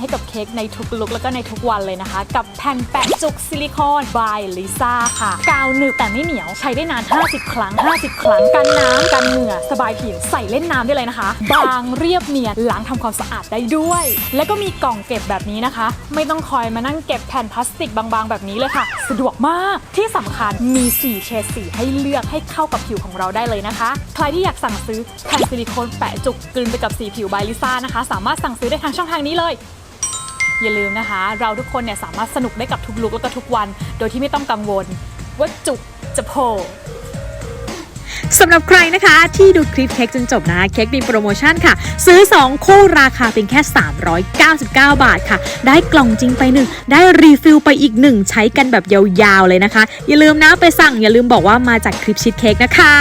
ให้กับเค้กในทุกลุกแล้วก็ในทุกวันเลยนะคะ กับแผ่นแปะจุกซิลิโคน by Lisa ค่ะ กาวหนึบแต่ไม่เหนียวใช้ได้นาน 50 ครั้ง 50 ครั้ง กันน้ำกันเหงื่อ สบายผิวใส่เล่นน้ำได้เลยนะคะ บางเรียบเนียนล้างทำความสะอาดได้ด้วย แล้วก็มีกล่องเก็บแบบนี้นะคะ ไม่ต้องคอยมานั่งเก็บแผ่นพลาสติกบางๆ แบบนี้เลยค่ะ สะดวกมากที่สำคัญมี 4 เฉดสีให้เลือกให้เข้ากับผิวของเราได้เลยนะคะ ใครที่อยากสั่งซื้อแผ่นซิลิโคนแปะจุกกลืนไปกับสีผิวบายลิซ่านะคะ สามารถสั่งซื้อได้ทางช่องทางนี้เลย อย่าลืมนะคะ เราทุกคนเนี่ยสามารถสนุกได้กับทุกลุกแล้วก็ทุกวัน โดยที่ไม่ต้องกังวล ว่าจุกจะโผล่สำหรับใครนะคะที่ดูคลิปเค้กจนจบนะคะเค้กมีโปรโมชั่นค่ะ ซื้อ 2 คู่ราคาเพียงแค่ 399 บาทค่ะ ได้กล่องจริงไป1ได้รีฟิลไปอีก1ใช้กันแบบยาวๆเลยนะคะ อย่าลืมนะไปสั่งอย่าลืมบอกว่ามาจากคลิปชิดเค้กนะคะ